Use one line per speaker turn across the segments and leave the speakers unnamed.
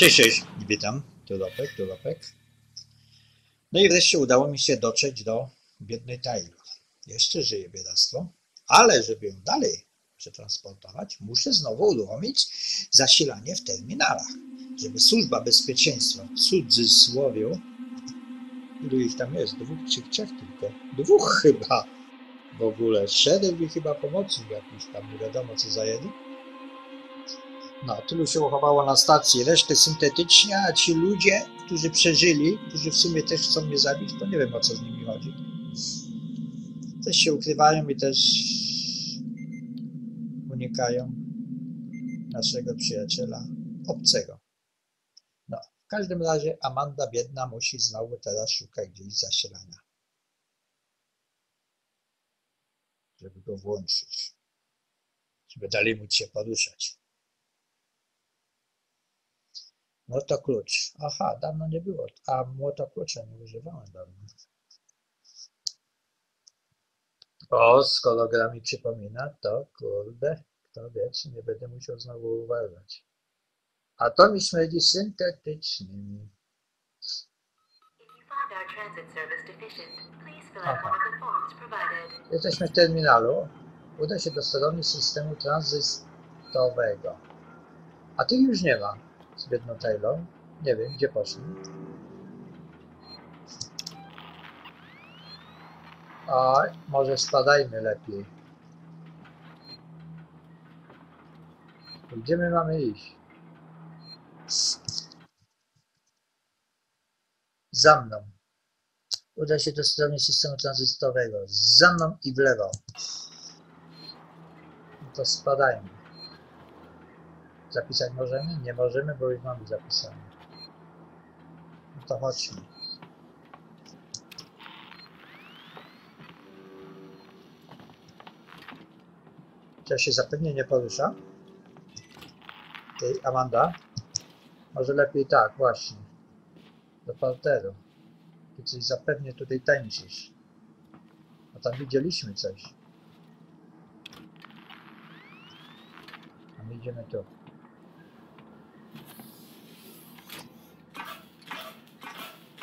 Cześć, cześć, witam, tu Lopek, tu Lopek. No i wreszcie udało mi się dotrzeć do biednej Taylor. Jeszcze żyje biedactwo, ale żeby ją dalej przetransportować, muszę znowu uruchomić zasilanie w terminalach, żeby służba bezpieczeństwa w cudzysłowie, ilu ich tam jest, dwóch czy trzech tylko, dwóch chyba w ogóle, szereg i chyba pomocnik jakiś tam, nie wiadomo co za jeden, no, tylu się uchowało na stacji, resztę syntetycznie, a ci ludzie, którzy przeżyli, którzy w sumie też chcą mnie zabić, to nie wiem o co z nimi chodzi. Też się ukrywają i też unikają naszego przyjaciela obcego. No, w każdym razie Amanda biedna musi znowu teraz szukać gdzieś zasilania. Żeby go włączyć. Żeby dalej móc się poruszać. Młotoklucz. Aha, dawno nie było. A młotoklucza nie używałem dawno. O, skoro gra mi przypomina, to kurde, kto wie, czy nie będę musiał znowu uważać. A to mi śmierdzi syntetycznymi. Aha. Jesteśmy w terminalu. Uda się do strony systemu tranzystowego. A tych już nie ma z biedną Taylor. Nie wiem, gdzie poszli. A może spadajmy lepiej. Gdzie my mamy iść? Za mną. Uda się do strony systemu tranzystorowego. Za mną i w lewo. To spadajmy. Zapisać możemy? Nie możemy, bo już mamy zapisane. No to chodźmy. Czy ja się zapewnie nie porusza? Ty, Amanda? Może lepiej tak, właśnie. Do parteru. Ty coś zapewnie tutaj tańczysz. A tam widzieliśmy coś. A my idziemy tu.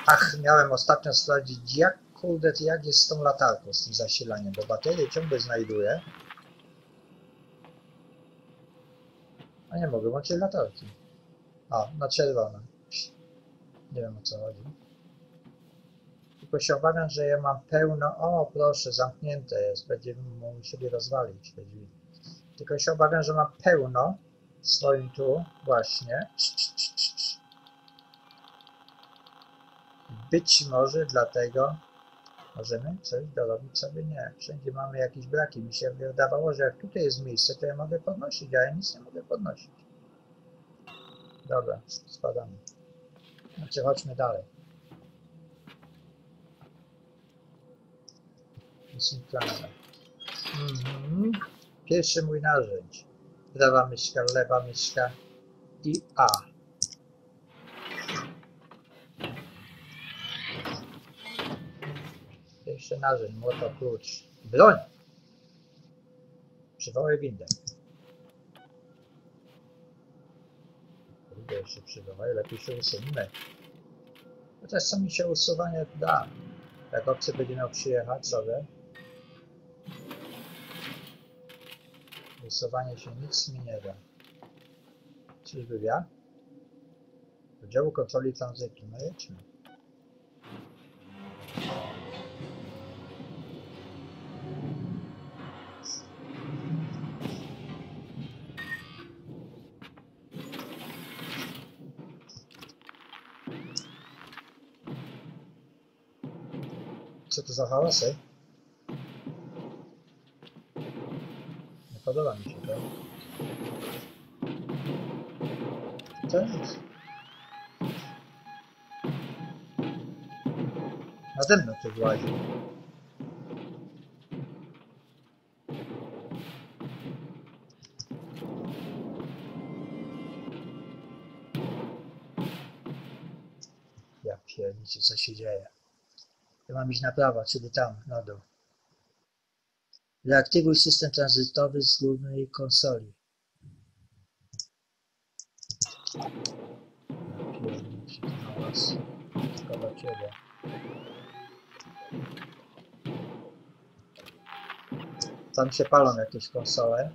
Ach, miałem ostatnio sprawdzić, jak kurde, jak jest z tą latarką, z tym zasilaniem, bo baterię ciągle znajduję. A nie mogę włączyć latarki. A, na czerwono. Nie wiem o co chodzi. Tylko się obawiam, że ja mam pełno... O, proszę, zamknięte jest. Będziemy musieli rozwalić te drzwi. Tylko się obawiam, że mam pełno swoim tu właśnie. Być może dlatego możemy coś dorobić sobie nie. Wszędzie mamy jakieś braki. Mi się wydawało, że jak tutaj jest miejsce, to ja mogę podnosić, a ja nic nie mogę podnosić. Dobra, spadamy. Znaczy chodźmy dalej. Synchronizacja. Mhm. Pierwszy mój narzędź. Prawa myszka, lewa myszka i A. Pierwszy narzędź, młoto, klucz. Broń! Przywołaj windę. Kurde, się przywołaj, lepiej się usuńmy. Chociaż co mi się usuwanie da. Jak obcy będzie miał przyjechać sobie, usuwanie się nic mi nie da. Czyżby ja? Do działu kontroli tranzytu. No jedźmy. Za hałasy? Nie podoba mi się to. To nic. Nade mną. Ja pierniczę, co się dzieje. Ja mam iść na prawo, czyli tam, na dół. Reaktywuj system tranzytowy z głównej konsoli. do ciebie. Tam się palą jakieś konsole.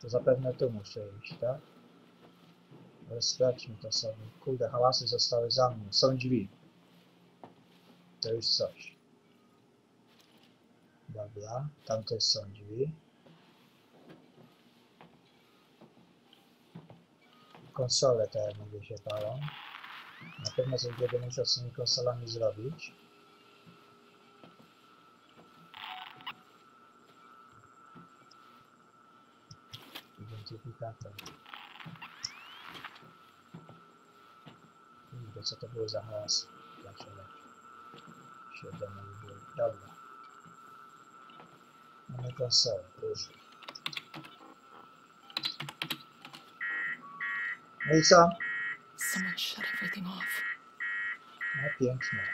To zapewne tu muszę iść, tak? Ale sprawdźmy to sobie. Kurde, hałasy zostały za mną. Są drzwi. To już coś. Dobra, tam też są drzwi. Konsole te jak mówię się palą. Na pewno coś będę musiał z tymi konsolami zrobić. Identyfikator. Kurde, co to było za hałas? Dlaczego? Świadomo nie było. Dobra. Mamy konsolę, użyj. No i co?
Someone shut everything off.
No pięknie.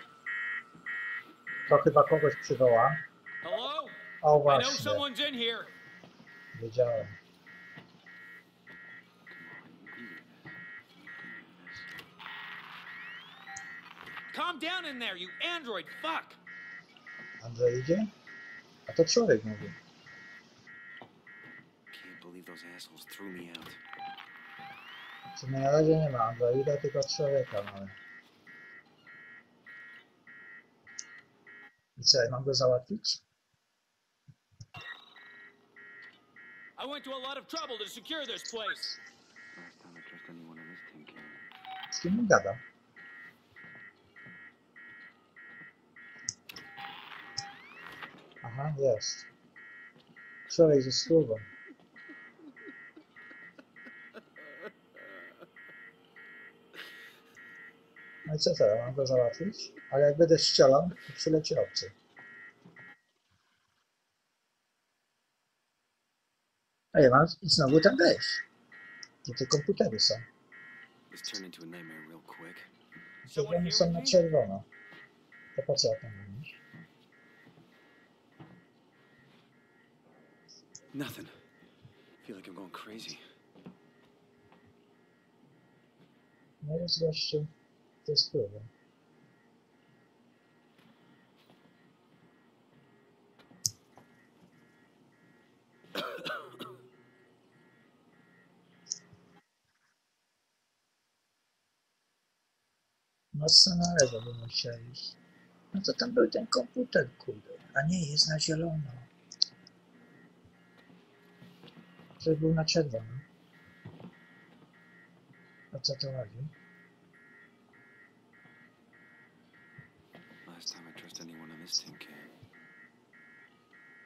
To chyba kogoś przywoła.
Hello?
O
I know
właśnie,
someone's in here.
wiedziałem.
Calm down in there, you android fuck.
Androidzie? A to człowiek mówi.
Can't believe those assholes threw me out.
W sumie na razie nie ma androida, tylko człowieka mamy. I co, ja mam go załatwić?
I went to a lot of trouble to secure this place.
Last time I trust anyone on this team, Ken.
Z kim on gada? Aha, jest. Człowiek ze słową. No i co teraz? Mam go załatwić? Ale jak będę strzelał, to przyleci obcy. A ja mam i znowu tam wejść. Gdzie te komputery są?
Someone
są na czerwono. To po co ja tam mam
Nothing. feel like I'm going crazy.
No jest gościu. To jest próba. Mocno na lewo by musiał iść. No to tam był ten komputer, kurde. A nie, jest na zielono. Który był na czerwono. O co to chodzi?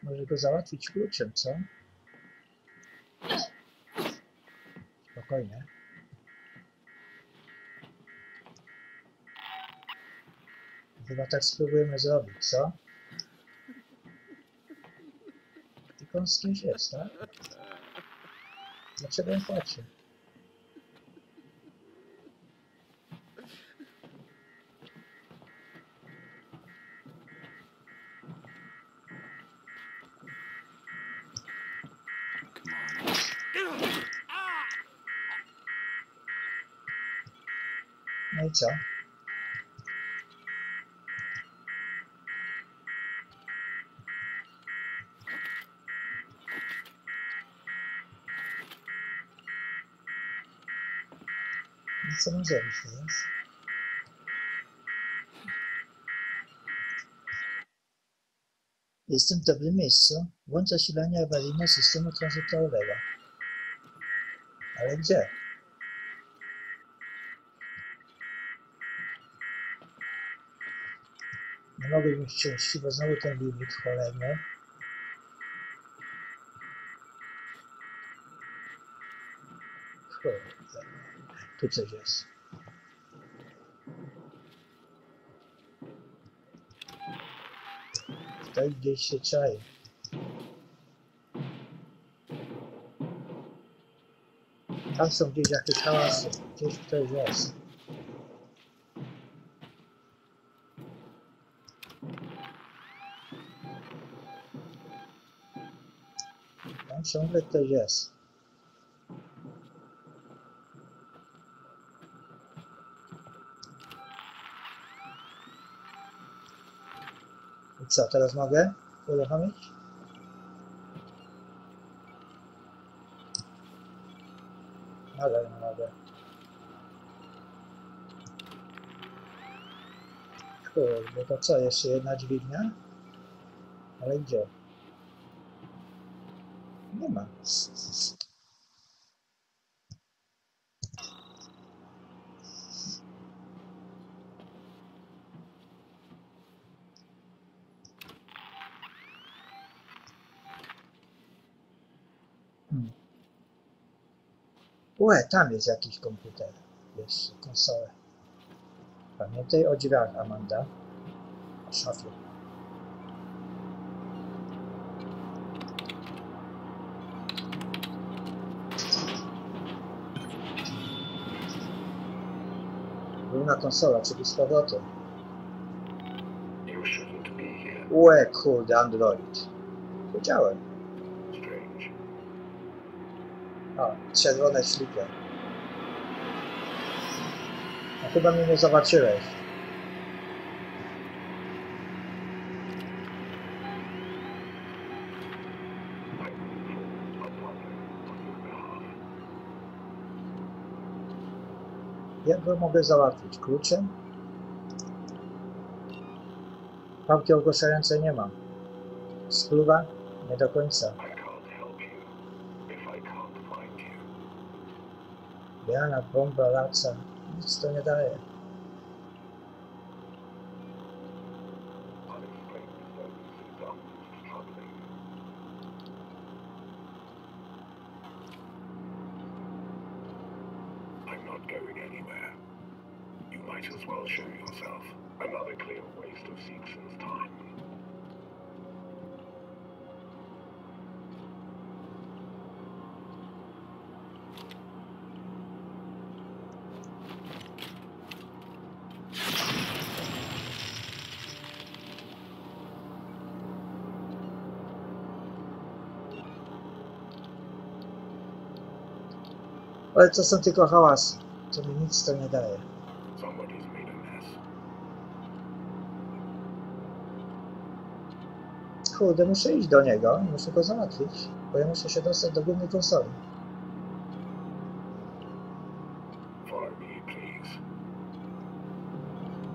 Może go załatwić kluczem, co? Spokojnie. Chyba tak spróbujemy zrobić, co? Tylko on z kimś jest, tak? Dlaczego on płacze?
Come on.
No i co? Mam zrobić teraz? Jestem w dobrym miejscu. Awaryjne systemu tranzytorowego. Ale gdzie? Nie mogę mieć części, bo znowu ten limit cholerny. Kurde, tu coś jest. Tutaj gdzieś się czai. Tam są gdzieś jakieś hałasy. Gdzieś ktoś jest. Tam ciągle ktoś jest. Co, teraz mogę uruchomić? Ale nie mogę. Kurde, to co, jeszcze jedna dźwignia? Ale gdzie? Nie ma. Łe, tam jest jakiś komputer. Jeszcze konsolę. Pamiętaj o drzwiach, Amanda. O szafie. Główna konsola, czyli z powrotem. Łe, kurde, Android. Wiedziałem. Czerwone ślipe. No chyba mnie nie zobaczyłeś. Jak go mogę załatwić? Kluczem? Pałki ogłaszającej nie mam. Spluwa? Nie do końca. Diana bomba laca, nic to nie
might as well show yourself. Another clear waste of Seekson's time.
Ale to są tylko hałasy. To mi nic to nie daje. Kurde, muszę iść do niego i muszę go załatwić, bo ja muszę się dostać do głównej konsoli.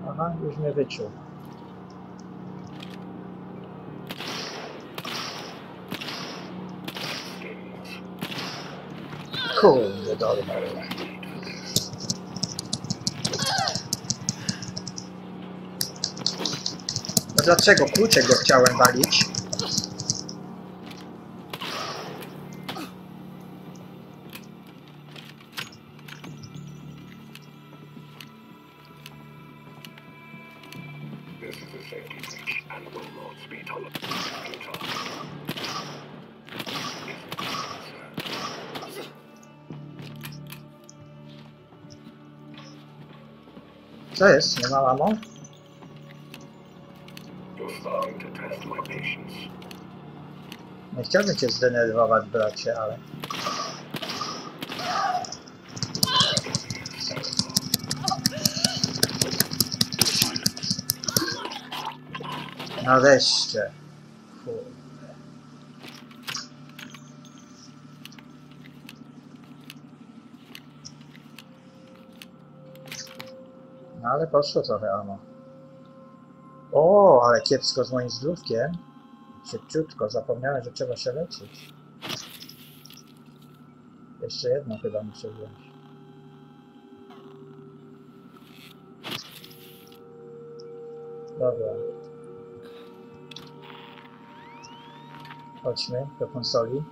Aha, już mnie wyczuł. No dlaczego kluczek go chciałem walić?
This is a safety and will not be tolerated.
Co jest? Nie ma mamo? Nie chciałbym cię zdenerwować, bracie, ale... Nareszcie. Kurde. Ale poszło trochę, ano. O, ale kiepsko z moim zdrówkiem. Szybciutko, zapomniałem, że trzeba się leczyć. Jeszcze jedno chyba muszę wziąć. Dobra. Chodźmy do konsoli.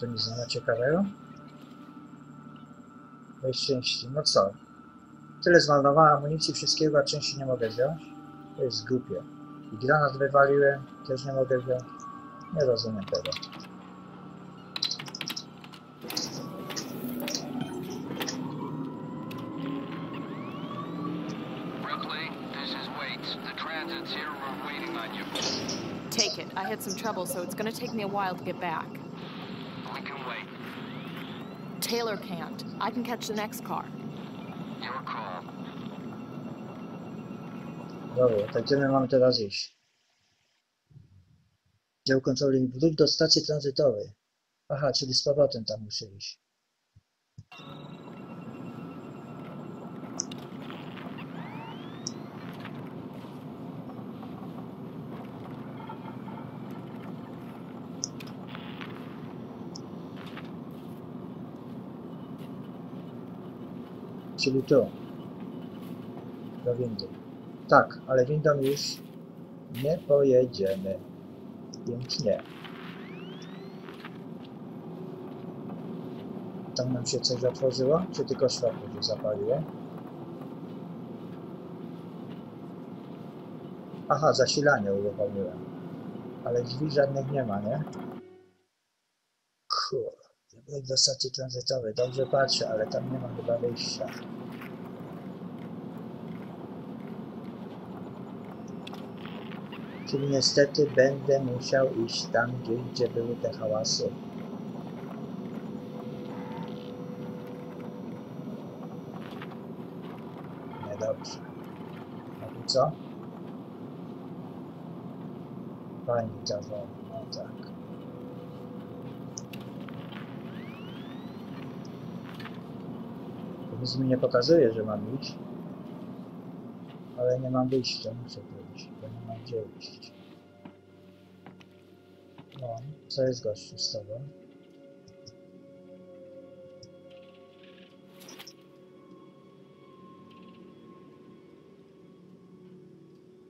To nic nie ma ciekawego? Weź części. No co? Tyle zmarnowałem amunicji, wszystkiego, a części nie mogę wziąć? To jest głupie. I granat wywaliłem, też nie mogę wziąć. Nie rozumiem tego.
Take it. I had some trouble, so it's gonna take me a while to get back.
We can wait.
Taylor can't. I can catch the next car.
Your call.
Dobra, to gdzie my mamy teraz iść? Dział kontroli, wróć do stacji tranzytowej. Aha, czyli z powrotem tam muszę iść. Czyli tu. Do windy. Tak, ale windą już nie pojedziemy. Więc nie. Tam nam się coś otworzyło? Czy tylko światło się zapaliło? Aha, zasilanie uruchomiłem. Ale drzwi żadnych nie ma, nie? Kurde, byłem do stacji tranzytowej. Dobrze patrzę, ale tam nie ma chyba wyjścia. Czyli niestety będę musiał iść tam, gdzie, gdzie były te hałasy. Niedobrze. A tu co? Panika wolna, no tak. Nic mi nie pokazuje, że mam iść. Ale nie mam wyjścia, muszę mam gdzie iść. No, co jest gościu z tobą?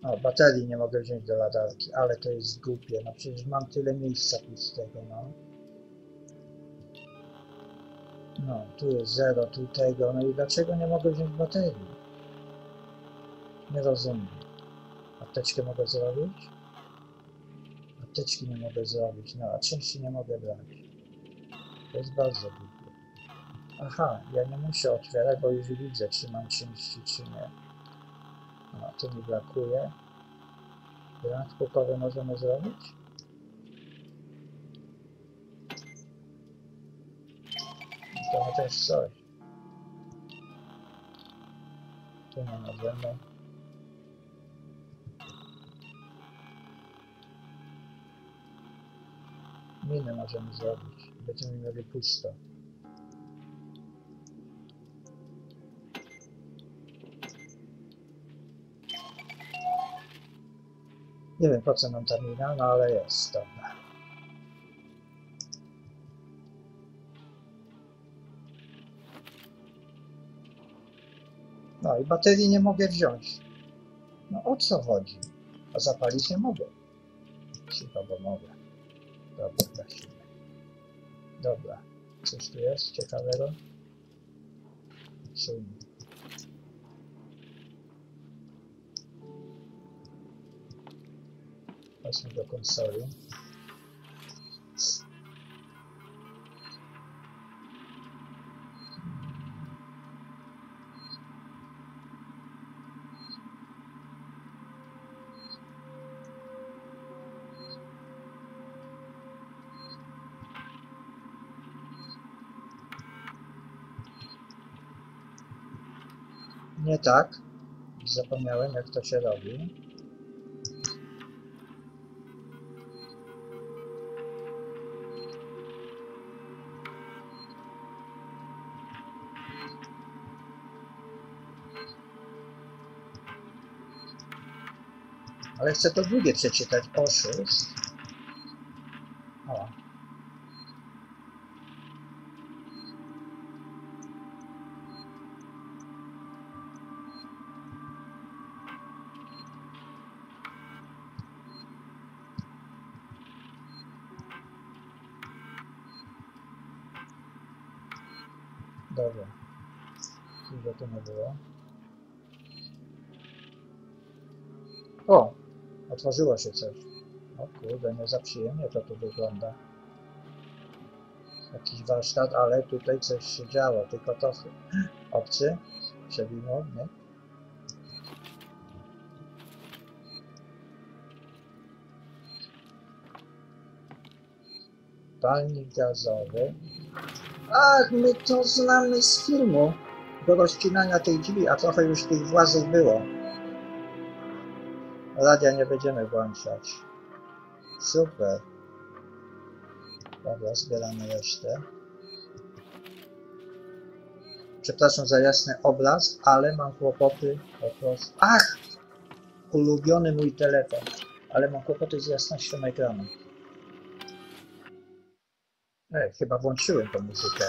O, baterii nie mogę wziąć do latarki, ale to jest głupie. No przecież mam tyle miejsca pustego, no. No, tu jest zero, tu tego, no i dlaczego nie mogę wziąć baterii? Nie rozumiem. Apteczkę mogę zrobić? Apteczki nie mogę zrobić, no a części nie mogę brać. To jest bardzo głupie. Aha, ja nie muszę otwierać, bo już widzę, czy mam części, czy nie. A, tu mi brakuje. Granat pukowy możemy zrobić? To też coś. Tu nie możemy. Minę możemy zrobić. Będziemy mieli pusto. Nie wiem po co nam ta mina, no ale jest, dobra. No i baterii nie mogę wziąć. No o co chodzi? A zapalić nie mogę. Cicho, bo mogę. Dobra, gasimy. Dobra. Coś tu jest ciekawego? Czujnik. Chodźmy do konsoli. Nie tak. Zapomniałem jak to się robi. Ale chcę to drugie przeczytać. Oszust. Otworzyło się coś. O kurde, nie za przyjemnie to tu wygląda. Jakiś warsztat, ale tutaj coś się działo, tylko to obcy przewinął, nie? Palnik gazowy. Ach, my to znamy z filmu. do rozcinania tej drzwi, a trochę już tych włazów było. Radia nie będziemy włączać. Super. Dobra, zbieramy resztę. Przepraszam za jasny obraz, ale mam kłopoty po prostu. Ach! Ulubiony mój telefon. Ale mam kłopoty z jasnością ekranu. E, chyba włączyłem tą muzykę.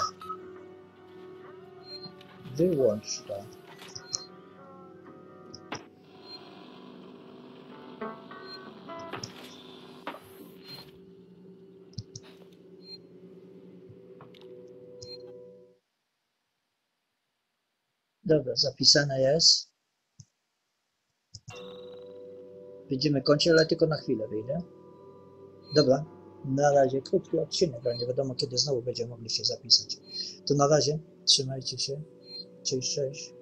Wyłącz to. Dobra, zapisane jest. Będziemy kończyć, ale tylko na chwilę wyjdę. Dobra, na razie krótki odcinek, ale nie wiadomo kiedy znowu będziemy mogli się zapisać. To na razie, trzymajcie się. Cześć, cześć.